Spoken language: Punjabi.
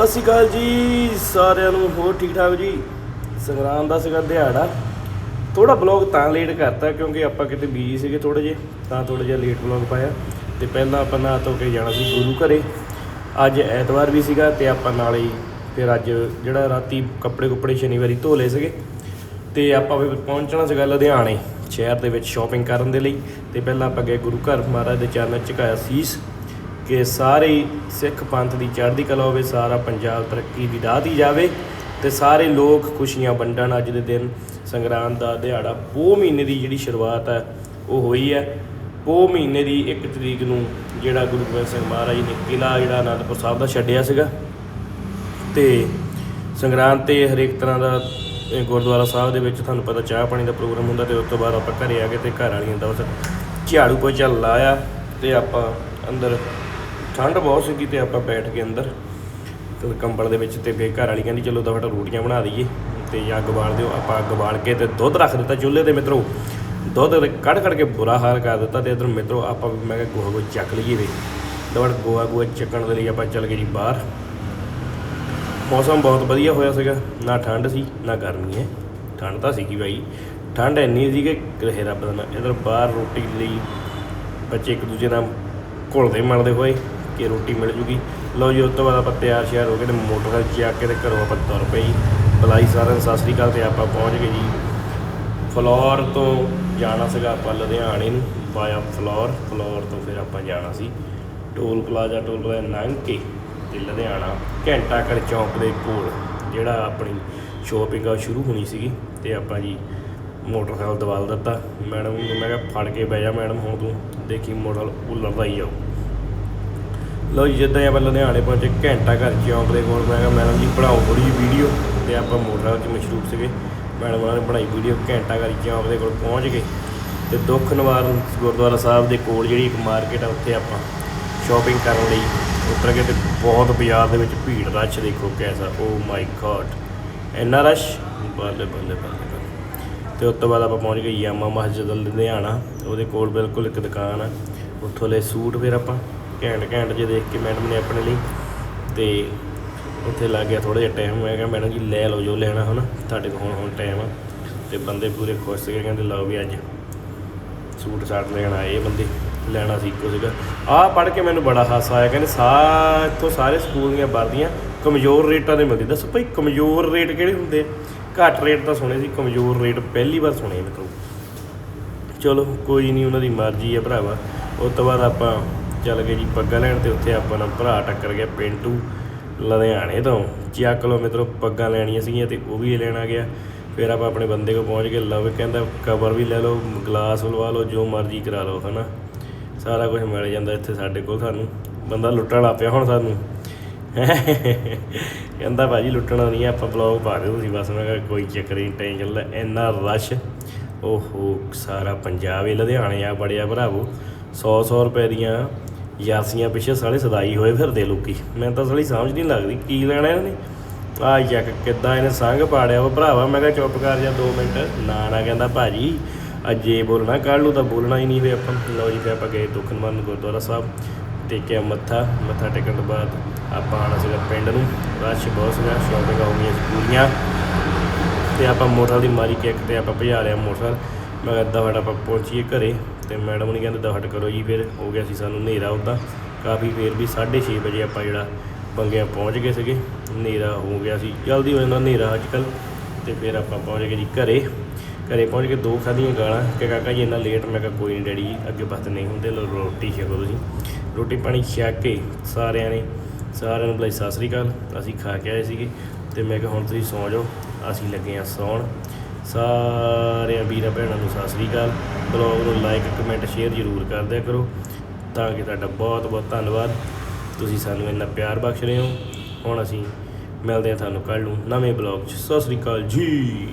ਸਤਿ ਸ਼੍ਰੀ ਅਕਾਲ ਜੀ ਸਾਰਿਆਂ ਨੂੰ, ਹੋਰ ਠੀਕ ਠਾਕ ਜੀ? ਸੰਗਰਾਮ ਦਾ ਸੀਗਾ ਦਿਹਾੜਾ। ਥੋੜਾ ਬਲੌਗ ਤਾਂ ਲੇਟ ਕਰਤਾ ਕਿਉਂਕਿ ਆਪਾਂ ਕਿਤੇ ਬੀਜੀ ਸੀਗੇ ਥੋੜੇ ਜੇ ਤਾਂ ਥੋੜਾ ਜਿਹਾ ਲੇਟ ਬਲੌਗ ਪਾਇਆ। ਤੇ ਪਹਿਲਾਂ ਆਪਾਂ ਨਾ ਧੋ ਕੇ ਜਾਣਾ ਸੀ ਗੁਰੂ ਘਰੇ। ਅੱਜ ਐਤਵਾਰ ਵੀ ਸੀਗਾ ਤੇ ਆਪਾਂ ਨਾਲ ਹੀ, ਫਿਰ ਅੱਜ ਜਿਹੜਾ ਰਾਤੀ ਕੱਪੜੇ ਕੁੱਪੜੇ ਸ਼ਨੀਵਾਰੀ ਧੋ ਲਏ ਸੀਗੇ। ਤੇ ਆਪਾਂ ਵੀ ਪਹੁੰਚਣਾ ਸੀਗਾ ਲੁਧਿਆਣੇ, ਸ਼ਹਿਰ ਦੇ ਵਿੱਚ ਸ਼ਾਪਿੰਗ ਕਰਨ ਦੇ ਲਈ। ਤੇ ਪਹਿਲਾਂ ਆਪਾਂ ਗਏ ਗੁਰੂ ਘਰ, ਮਹਾਰਾਜ ਦੇ ਚਰਨਾਂ 'ਚ ਝੁਕਾਇਆ ਸੀਸ। ਕਿ ਸਾਰੇ ਸਿੱਖ ਪੰਥ ਦੀ ਚੜ੍ਹਦੀ ਕਲਾ ਹੋਵੇ, ਸਾਰਾ ਪੰਜਾਬ ਤਰੱਕੀ ਦੀ ਰਾਹ ਦੀ ਜਾਵੇ ਤੇ ਸਾਰੇ ਲੋਕ ਖੁਸ਼ੀਆਂ ਵੰਡਣ। ਅੱਜ ਦੇ ਦਿਨ ਸੰਗਰਾਂਦ ਦਾ ਦਿਹਾੜਾ ਪੋਹ ਮਹੀਨੇ ਦੀ ਜਿਹੜੀ ਸ਼ੁਰੂਆਤ ਹੈ, ਉਹ ਹੋਈ ਹੈ। ਪੋਹ ਮਹੀਨੇ ਦੀ 1 ਤਰੀਕ ਨੂੰ ਜਿਹੜਾ ਗੁਰੂ ਗੋਬਿੰਦ ਸਿੰਘ ਮਹਾਰਾਜ ਨੇ ਕਿਲਾ ਜਿਹੜਾ ਅਨੰਦਪੁਰ ਸਾਹਿਬ ਦਾ ਛੱਡਿਆ ਸੀਗਾ ਤੇ ਸੰਗਰਾਂਦ ਤੇ ਹਰੇਕ ਤਰ੍ਹਾਂ ਦਾ ਗੁਰਦੁਆਰਾ ਸਾਹਿਬ ਦੇ ਵਿੱਚ ਤੁਹਾਨੂੰ ਪਤਾ ਚਾਹ ਪਾਣੀ ਦਾ ਪ੍ਰੋਗਰਾਮ ਹੁੰਦਾ ਤੇ ਉਸ ਤੋਂ ਬਾਅਦ ਆਪਾਂ ਘਰੇ ਆ ਗਏ ਤੇ ਘਰ ਵਾਲੀਆਂ ਦਾ ਬਸ ਝਾੜੂ ਪੋਚਾ ਲਾਇਆ ਤੇ ਆਪਾਂ ਅੰਦਰ ਠੰਡ ਬਹੁਤ ਸੀਗੀ ਤੇ ਆਪਾਂ ਬੈਠ ਕੇ ਅੰਦਰ ਤੇ ਕੰਬਲ ਦੇ ਵਿੱਚ ਤੇ ਫੇਰ ਘਰ ਵਾਲੀ ਕਹਿੰਦੀ, ਚਲੋ ਦਫਟ ਰੋਟੀਆਂ ਬਣਾ ਦਈਏ ਤੇ ਜਾਂ ਬਾਲ ਦਿਓ। ਆਪਾਂ ਅੱਗ ਬਾਲ ਕੇ ਤੇ ਦੁੱਧ ਰੱਖ ਦਿੱਤਾ ਚੁੱਲ੍ਹੇ ਤੇ ਮਿੱਤਰੋ। ਦੁੱਧ ਕੱਢ ਕੱਢ ਕੇ ਬੁਰਾ ਹਾਲ ਕਰ ਦਿੱਤਾ ਤੇ ਇਧਰ ਮਿੱਤਰੋ ਆਪਾਂ ਮੈਂ ਕਿਹਾ ਗੋਹਾ ਗੋਹਾ ਚੱਕ ਲਈਏ ਵੇ ਦਵੜ ਗੋਹਾ ਗੋਹਾ ਚੱਕਣ ਦੇ ਲਈ ਆਪਾਂ ਚੱਲ ਗਏ ਜੀ ਬਾਹਰ। ਮੌਸਮ ਬਹੁਤ ਵਧੀਆ ਹੋਇਆ ਸੀਗਾ, ਨਾ ਠੰਡ ਸੀ, ਨਾ ਗਰਮੀ ਹੈ। ਠੰਡ ਤਾਂ ਸੀਗੀ ਬਾਈ। ਠੰਡ ਇੰਨੀ ਸੀ ਕਿ ਰਹੇ ਰੱਬ ਦਾ ਇਧਰ ਬਾਹਰ ਰੋਟੀ ਲਈ ਬੱਚੇ ਇੱਕ ਦੂਜੇ ਨਾਲ ਘੁਲਦੇ ਮਲਦੇ ਹੋਏ। ਕਿ ਰੋਟੀ ਮਿਲ ਜੂਗੀ। ਲਓ ਜੀ, ਉਸ ਤੋਂ ਬਾਅਦ ਆਪਾਂ ਤਿਆਰ ਸ਼ਿਆਰ ਹੋ ਕੇ ਤੇ ਮੋਟਰਸਾਈਕਲ ਚੱਕ ਕੇ ਤੇ ਘਰੋਂ ਆਪਾਂ ਤੁਰ ਪਏ ਜੀ। ਬੁਲਾਈ ਸਾਰਿਆਂ ਨੂੰ ਸਤਿ ਸ੍ਰੀ ਅਕਾਲ ਤੇ ਆਪਾਂ ਪਹੁੰਚ ਗਏ ਜੀ। ਫਲੋਰ ਤੋਂ ਜਾਣਾ ਸੀਗਾ ਆਪਾਂ ਲੁਧਿਆਣੇ ਨੂੰ ਬਾਇਆ ਫਲੋਰ। ਫਲੋਰ ਤੋਂ ਫਿਰ ਆਪਾਂ ਜਾਣਾ ਸੀ ਟੋਲ ਪਲਾਜ਼ਾ ਟੋਲ ਪਲਾਜ਼ਾ ਲੰਘ ਕੇ ਤੇ ਲੁਧਿਆਣਾ ਘੰਟਾ ਘਰ ਚੌਂਕ ਦੇ ਕੋਲ, ਜਿਹੜਾ ਆਪਣੀ ਸ਼ੋਪਿੰਗ ਆ ਉਹ ਸ਼ੁਰੂ ਹੋਣੀ ਸੀਗੀ ਤੇ ਆਪਾਂ ਜੀ ਮੋਟਰਸਾਈਕਲ ਦਵਾਲ ਦਿੱਤਾ। ਮੈਡਮ ਨੂੰ ਮੈਂ ਕਿਹਾ, ਫੜ ਕੇ ਬਹਿ ਜਾ ਮੈਡਮ, ਹੁਣ ਤੂੰ ਦੇਖੀ ਮੋਟਰਸਾਈਕਲ ਉੱਲਰਦਾ ਹੀ ਜਾਓ ਲਓ ਜੀ, ਜਿੱਦਾਂ ਹੀ ਆਪਾਂ ਲੁਧਿਆਣੇ ਪਹੁੰਚੇ, ਘੰਟਾ ਘਰ ਚੌਂਕ ਦੇ ਕੋਲ, ਮੈਂ ਕਿਹਾ, ਮੈਡਮ ਜੀ ਬਣਾਓ ਥੋੜੀ ਜਿਹੀ ਵੀਡੀਓ ਤੇ ਆਪਾਂ ਮੋਟਰਸਾਈਕਲ 'ਚ ਮਸ਼ਰੂਫ ਸੀਗੇ। ਮੈਡਮ ਉਹਨਾਂ ਨੇ ਬਣਾਈ ਵੀਡੀਓ ਘੰਟਾ ਘਰ ਚੌਂਕ ਦੇ ਕੋਲ ਪਹੁੰਚ ਗਏ ਤੇ ਦੁੱਖ ਨਿਵਾਰਨ ਗੁਰਦੁਆਰਾ ਸਾਹਿਬ ਦੇ ਕੋਲ ਜਿਹੜੀ ਇੱਕ ਮਾਰਕੀਟ ਆ, ਉੱਥੇ ਆਪਾਂ ਸ਼ਾਪਿੰਗ ਕਰਨ ਲਈ ਉੱਤਰ ਗਏ ਤੇ ਬਹੁਤ ਬਾਜ਼ਾਰ ਦੇ ਵਿੱਚ ਭੀੜ ਰਸ਼ ਦੇਖੋ ਕੈਸਾ। ਓ ਮਾਈ ਗॉड ਇੰਨਾ ਰਸ਼? ਬੱਲੇ ਬੱਲੇ ਬੱਲੇ ਬੱਲੇ। ਤੇ ਉਸ ਤੋਂ ਬਾਅਦ ਆਪਾਂ ਪਹੁੰਚ ਗਏ ਯਾਮਾ ਮਸਜਿਦ ਲੁਧਿਆਣਾ। ਉਹਦੇ ਕੋਲ ਬਿਲਕੁਲ ਇੱਕ ਦੁਕਾਨ ਆ। ਉੱਥੋਂ ਲੈ ਸੂਟ ਫਿਰ ਆਪਾਂ। ਘੈਂਟ ਘੈਂਟ ਜੇ ਦੇਖ ਕੇ ਮੈਡਮ ਨੇ ਆਪਣੇ ਲਈ ਤੇ ਉੱਥੇ ਲੱਗ ਗਿਆ ਥੋੜਾ ਜਿਹਾ ਟਾਈਮ ਮੈਂ ਕਿਹਾ ਮੈਡਮ ਜੀ ਲੈ ਲਓ ਜੋ ਲੈਣਾ ਹੁਣ, ਤੁਹਾਡੇ ਕੋਲ ਹੁਣ ਹੁਣ ਟਾਈਮ ਆ। ਤੇ ਬੰਦੇ ਪੂਰੇ ਖੁਸ਼ ਸੀਗੇ, ਕਹਿੰਦੇ ਲਓ ਵੀ ਅੱਜ ਸੂਟ ਸਾਟ ਲੈਣ ਆਏ ਇਹ ਬੰਦੇ, ਲੈਣਾ ਸੀ ਇੱਕੋ ਸੀਗਾ। ਆਹ ਪੜ੍ਹ ਕੇ ਮੈਨੂੰ ਬੜਾ ਹਾਸਾ ਆਇਆ, ਕਹਿੰਦੇ ਸਾ ਇੱਥੋਂ ਸਾਰੇ ਸਕੂਲ ਦੀਆਂ ਵਰਦੀਆਂ ਕਮਜ਼ੋਰ ਰੇਟਾਂ ਦੇ ਮਿਲਦੀ। ਦੱਸੋ ਭਾਈ, ਕਮਜ਼ੋਰ ਰੇਟ ਕਿਹੜੇ ਹੁੰਦੇ? ਘੱਟ ਰੇਟ ਤਾਂ ਸੁਣੇ ਸੀ, ਕਮਜ਼ੋਰ ਰੇਟ ਪਹਿਲੀ ਵਾਰ ਸੁਣੇ ਮੇਰੇ ਤੋਂ ਚਲੋ, ਕੋਈ ਨਹੀਂ, ਉਹਨਾਂ ਦੀ ਮਰਜ਼ੀ ਹੈ ਭਰਾਵਾ। ਉਸ ਤੋਂ ਬਾਅਦ ਆਪਾਂ ਚੱਲ ਗਏ ਜੀ ਪੱਗਾਂ ਲੈਣ ਤੇ ਉੱਥੇ ਆਪਾਂ ਨਾਲ ਭਰਾ ਟੱਕਰ ਗਿਆ ਪਿੰਟੂ ਲੁਧਿਆਣੇ ਤੋਂ। ਚੱਕ ਲੋ ਮਿੱਤਰੋ, ਪੱਗਾਂ ਲੈਣੀਆਂ ਸੀਗੀਆਂ ਤੇ ਉਹ ਵੀ ਲੈਣਾ ਗਿਆ। ਫਿਰ ਆਪਾਂ ਆਪਣੇ ਬੰਦੇ ਕੋਲ ਪਹੁੰਚ ਕੇ ਲਵ ਕਹਿੰਦਾ ਕਵਰ ਵੀ ਲੈ ਲਓ, ਗਲਾਸ ਲਵਾ ਲਓ, ਜੋ ਮਰਜ਼ੀ ਕਰਾ ਲਓ, ਹਨਾ। ਸਾਰਾ ਕੁਝ ਮਿਲ ਜਾਂਦਾ ਇੱਥੇ ਸਾਡੇ ਕੋਲ ਸਾਨੂੰ। ਬੰਦਾ ਲੁੱਟਣ ਲੱਗ ਪਿਆ ਹੁਣ ਸਾਨੂੰ। ਕਹਿੰਦਾ, ਭਾਜੀ ਲੁੱਟਣਾ ਨਹੀਂ ਆਪਾਂ ਬਲੌਗ ਪਾ ਦਿਓ ਤੁਸੀਂ, ਬਸ ਮੈਂ ਕਿਹਾ ਕੋਈ ਚੱਕਰ ਨਹੀਂ ਟੈਨਸ਼ਨ ਲੈ, ਇੰਨਾ ਰਸ਼ ਓਹੋ, ਸਾਰਾ ਪੰਜਾਬ ਹੀ ਲੁਧਿਆਣੇ ਆ, ਬੜਿਆ ਭਰਾਵੋ। 100 100 ਰੁਪਏ ਦੀਆਂ ਯਾਸੀਆਂ ਪਿੱਛੇ ਸਾਲੇ ਸਦਾਈ ਹੋਏ ਫਿਰਦੇ ਲੋਕੀ। ਮੈਨੂੰ ਤਾਂ ਸਾਲੀ ਸਮਝ ਨਹੀਂ ਲੱਗਦੀ, ਕੀ ਲੈਣਾ ਇਹਨੇ? ਨੇ ਆ ਯੱਕ ਕਿੱਦਾਂ ਇਹਨੇ ਸੰਗ ਪਾੜਿਆ ਉਹ ਭਰਾਵਾ? ਮੈਂ ਕਿਹਾ ਚੁੱਪ ਕਰ ਜਾ 2 ਮਿੰਟ। ਨਾ ਨਾ ਕਹਿੰਦਾ, ਭਾਜੀ, ਅਜੇ ਬੋਲਣਾ ਕੱਲ ਨੂੰ ਤਾਂ ਬੋਲਣਾ ਹੀ ਨਹੀਂ ਵੀ ਆਪਾਂ। ਲਓ ਜੀ ਫਿਰ ਆਪਾਂ ਗਏ ਦੁਖਨਮਨ ਗੁਰਦੁਆਰਾ ਸਾਹਿਬ। ਟੇਕਿਆ ਮੱਥਾ ਮੱਥਾ ਟੇਕਣ ਤੋਂ ਬਾਅਦ ਆਪਾਂ ਆਣਾ ਸੀਗਾ ਪਿੰਡ ਨੂੰ। ਰਸ਼ ਬਹੁਤ ਸੀਗਾ ਸ਼ਾਪਿੰਗ ਹੋ ਪੂਰੀਆਂ। ਤੇ ਆਪਾਂ ਮੋਟਰ ਦੀ ਮਾਰੀ ਕਿੱਕ ਤੇ ਆਪਾਂ ਭਜਾ ਲਿਆ ਮੋਟਰ ਮੈਂ ਕਿਹਾ ਦਫਟ ਆਪਾਂ ਪਹੁੰਚੀਏ ਘਰੇ। ਤੇ ਮੈਡਮ ਨੇ ਕਹਿੰਦੇ ਦਫਟ ਕਰੋ ਜੀ, ਫਿਰ ਹੋ ਗਿਆ ਸੀ ਸਾਨੂੰ ਹਨੇਰਾ ਉੱਦਾਂ ਕਾਫੀ ਫੇਰ ਵੀ 6:30 ਵਜੇ ਆਪਾਂ ਜਿਹੜਾ ਬੰਗਿਆ ਪਹੁੰਚ ਗਏ ਸੀਗੇ। ਹਨੇਰਾ ਹੋ ਗਿਆ ਸੀ, ਜਲਦੀ ਹੋ ਜਾਂਦਾ ਹਨੇਰਾ ਅੱਜ ਕੱਲ ਤੇ ਫਿਰ ਆਪਾਂ ਪਹੁੰਚ ਗਏ ਜੀ ਘਰੇ। ਘਰੇ ਪਹੁੰਚ ਕੇ ਦੋ ਖਾਧੀਆਂ ਗਾਲਾਂ। ਕਿ ਕਾਕਾ ਜੀ ਇੰਨਾ ਲੇਟ ਮੈਂ ਕਿਹਾ ਕੋਈ ਨਹੀਂ ਡੈਡੀ ਜੀ, ਅੱਗੇ ਬਸ ਨਹੀਂ ਹੁੰਦੇ ਲਓ ਰੋਟੀ ਛਕੋ ਤੁਸੀਂ। ਰੋਟੀ ਪਾਣੀ ਛਕ ਕੇ ਸਾਰਿਆਂ ਨੇ, ਸਾਰਿਆਂ ਨੂੰ ਬੁਲਾਈ, ਸਤਿ ਸ੍ਰੀ ਅਕਾਲ। ਅਸੀਂ ਖਾ ਕੇ ਆਏ ਸੀਗੇ। ਤੇ ਮੈਂ ਕਿਹਾ ਹੁਣ ਤੁਸੀਂ ਸੌ ਜਾਓ। ਅਸੀਂ ਲੱਗੇ ਆ ਸੌਣ। ਸਾਰਿਆਂ ਵੀਰਾਂ ਭੈਣਾਂ ਨੂੰ ਸਤਿ ਸ੍ਰੀ ਅਕਾਲ। ਬਲੌਗ ਨੂੰ ਲਾਈਕ ਕਮੈਂਟ ਸ਼ੇਅਰ ਜ਼ਰੂਰ ਕਰ ਦਿਆ ਕਰੋ ਤਾਂ ਕਿ ਤੁਹਾਡਾ ਬਹੁਤ ਬਹੁਤ ਧੰਨਵਾਦ। ਤੁਸੀਂ ਸਾਨੂੰ ਇੰਨਾ ਪਿਆਰ ਬਖਸ਼ ਰਹੇ ਹੋ। ਹੁਣ ਅਸੀਂ ਮਿਲਦੇ ਹਾਂ ਤੁਹਾਨੂੰ ਕੱਲ੍ਹ ਨੂੰ ਨਵੇਂ ਬਲੌਗ 'ਚ। ਸਤਿ ਸ੍ਰੀ ਅਕਾਲ ਜੀ।